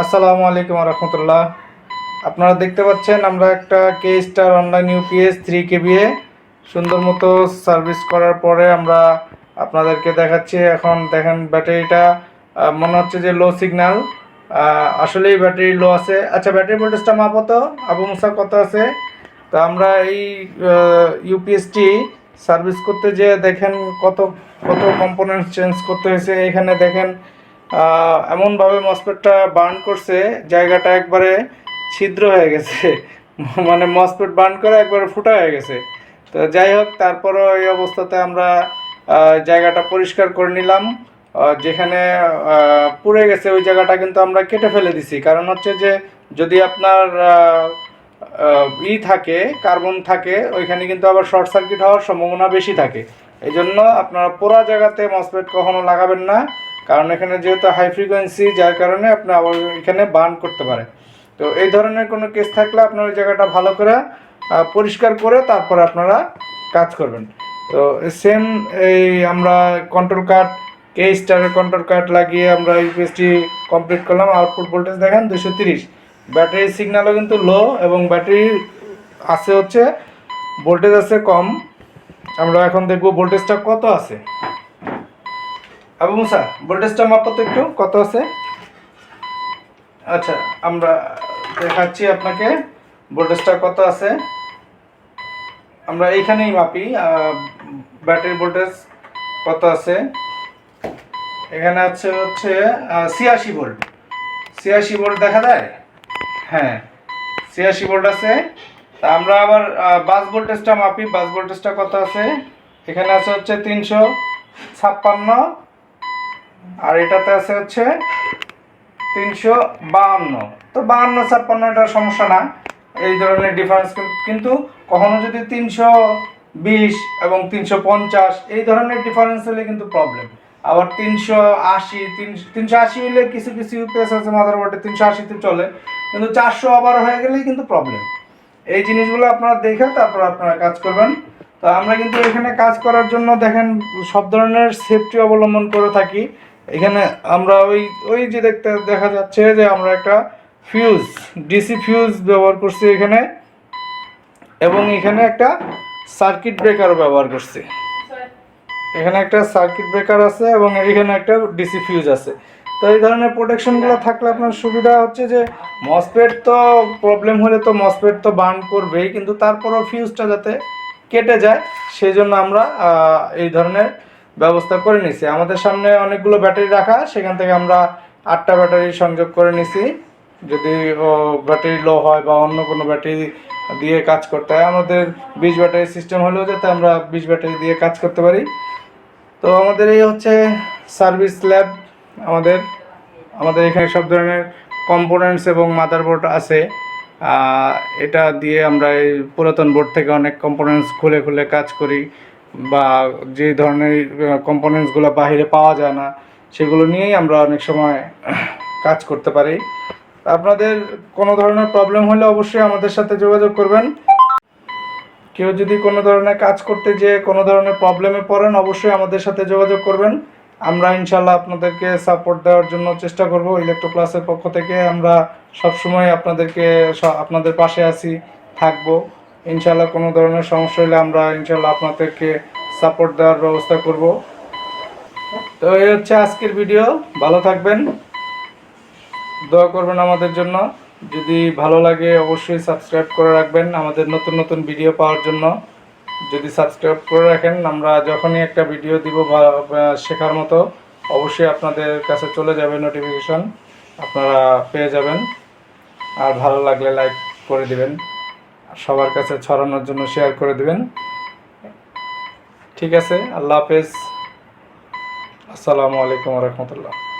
আসসালামু আলাইকুম রহমতুল্লাহ। আপনারা দেখতে পাচ্ছেন আমরা একটা K star online UPS three KVA সুন্দর মতো সার্ভিস করার পরে আমরা আপনাদেরকে দেখাচ্ছি। এখন দেখেন ব্যাটারিটা মনে হচ্ছে যে লো সিগন্যাল আসলেই ব্যাটারি লো আছে। আচ্ছা ব্যাটারি ভোল্টেজটা মাপো তো। আবু মুসা কত আছে? তো আমরা এই ইউপিএসটি সার্ভিস করতে যে দেখেন কত কত কম্পোনেন্ট চেঞ্জ করতে হয়েছে। এখানে দেখেন এমনভাবে মসপেটটা বার্ন করছে, জায়গাটা একবারে ছিদ্র হয়ে গেছে। মানে মসপেট বার্ন করে একবারে ফুটা হয়ে গেছে। তো যাই হোক তারপরও এই অবস্থাতে আমরা জায়গাটা পরিষ্কার করে নিলাম। যেখানে পুড়ে গেছে, ওই জায়গাটা কিন্তু আমরা কেটে ফেলে দিছি। কারণ হচ্ছে যে, যদি আপনার ই থাকে, কার্বন থাকে, ওইখানে কিন্তু আবার শর্ট সার্কিট হওয়ার সম্ভাবনা বেশি থাকে। এই জন্য আপনারা পোড়া জায়গাতে মসপেট কখনো লাগাবেন না। কারণ এখানে যেহেতু হাই ফ্রিকোয়েন্সি যার কারণে আপনি আবার এখানে বার্ন করতে পারে তো এই ধরনের কোনো কেস থাকলে আপনার ওই জায়গাটা ভালো করে পরিষ্কার করে তারপরে আপনারা কাজ করবেন। তো সেম এই আমরা কন্ট্রোল কার্ড কে স্টারের কন্ট্রোল কার্ড লাগিয়ে আমরা ইউপিএসটি কমপ্লিট করলাম। আউটপুট ভোল্টেজ দেখেন দুশো তিরিশ। ব্যাটারি সিগন্যালও কিন্তু লো এবং ব্যাটারি আছে হচ্ছে ভোল্টেজ আছে কম। আমরা এখন দেখব ভোল্টেজটা কত আছে। আবু মুসা ভোল্টেজটা মাপো তো একটু, কত আছে? আচ্ছা আমরা দেখাচ্ছি আপনাকে ভোল্টেজটা কত আছে? আমরা এইখানেই মাপি ব্যাটারি ভোল্টেজ কত আছে? এখানে আছে হচ্ছে ছিয়াশি ভোল্ট। ছিয়াশি ভোল্ট দেখা যায়? হ্যাঁ ছিয়াশি ভোল্ট আছে। তা আমরা আবার বাস ভোল্টেজটা মাপি, বাস ভোল্টেজটা কত আছে? এখানে আছে হচ্ছে তিনশো ছাপ্পান্ন আর এটাতে আছে হচ্ছে তিনশো বাহান্ন। তো বাহান্ন, ছাপ্পান্ন এটা সমস্যা না। এই ধরনের ডিফারেন্স কিন্তু কখনো যদি তিনশো বিশ এবং তিনশো পঞ্চাশ, এই ধরনের ডিফারেন্স হলে কিন্তু প্রবলেম আবার তিনশো আশি তিনশো আশি হলে কিছু কিছু ইউপিএস আছে মাদারবোর্ডে, তিনশো আশিতে চলে। কিন্তু চারশো আবার হয়ে গেলেই কিন্তু প্রবলেম এই জিনিসগুলো আপনারা দেখে তারপর আপনারা কাজ করবেন। তো আমরা কিন্তু এখানে কাজ করার জন্য দেখেন সব ধরনের সেফটি অবলম্বন করে থাকি। এখানে আমরা ওই ওই যে দেখতে, দেখা যাচ্ছে যে আমরা একটা ফিউজ ডিসি ফিউজ ব্যবহার করছি এখানে। এবং এখানে একটা সার্কিট ব্রেকারও ব্যবহার করছি। এখানে একটা সার্কিট ব্রেকার আছে এবং এখানে একটা ডিসি ফিউজ আছে। তো এই ধরনের প্রোটেকশনগুলো থাকলে আপনার সুবিধা হচ্ছে যে মসপেট তো প্রবলেম হলে তো মসপেট তো বার্ন করবেই, কিন্তু তারপরও ফিউজটা যাতে কেটে যায়, সেই জন্য আমরা এই ধরনের ব্যবস্থা করে নিছি। আমাদের সামনে অনেকগুলো ব্যাটারি রাখা, সেখান থেকে আমরা আটটা ব্যাটারি সংযোগ করে নিছি। যদি ব্যাটারি লো হয় বা অন্য কোনো ব্যাটারি দিয়ে কাজ করতে হয়, আমাদের বিশ ব্যাটারি সিস্টেম হলেও যাতে আমরা বিশ ব্যাটারি দিয়ে কাজ করতে পারি। তো আমাদের এই হচ্ছে সার্ভিস ল্যাব আমাদের। আমাদের এখানে সব ধরনের কম্পোনেন্টস এবং মাদারবোর্ড আছে। এটা দিয়ে আমরা এই পুরাতন বোর্ড থেকে অনেক কম্পোনেন্টস খুলে খুলে কাজ করি। বা যে ধরনের কম্পোনেন্টসগুলো বাইরে পাওয়া যায় না, সেগুলো নিয়েই আমরা অনেক সময় কাজ করতে পারি। আপনাদের কোনো ধরনের প্রবলেম হলে অবশ্যই আমাদের সাথে যোগাযোগ করবেন। কেউ যদি কোনো ধরনের কাজ করতে যেয়ে কোনো ধরনের প্রবলেমে পড়েন, অবশ্যই আমাদের সাথে যোগাযোগ করবেন। আমরা ইনশাল্লাহ আপনাদেরকে সাপোর্ট দেওয়ার জন্য চেষ্টা করব ইলেকট্রো প্লাসের পক্ষ থেকে। আমরা সবসময় আপনাদেরকে আপনাদের পাশে আছি, থাকব। ইনশাল্লাহ কোনো ধরনের সমস্যা হলে আমরা ইনশাল্লাহ আপনাদেরকে সাপোর্ট দেওয়ার ব্যবস্থা করব। তো এই হচ্ছে আজকের ভিডিও ভালো থাকবেন। দোয়া করবেন আমাদের জন্য। যদি ভালো লাগে অবশ্যই সাবস্ক্রাইব করে রাখবেন আমাদের নতুন নতুন ভিডিও পাওয়ার জন্য। যদি সাবস্ক্রাইব করে রাখেন, আমরা যখনই একটা ভিডিও দিব শেখার মতো, অবশ্যই আপনাদের কাছে চলে যাবে নোটিফিকেশন আপনারা পেয়ে যাবেন। আর ভালো লাগলে লাইক করে দিবেন। সবার কাছে ছড়ানোর জন্য শেয়ার করে দেবেন। ঠিক আছে আল্লাহ হাফেজ। আসসালামু আলাইকুম রহমতুল্লাহ।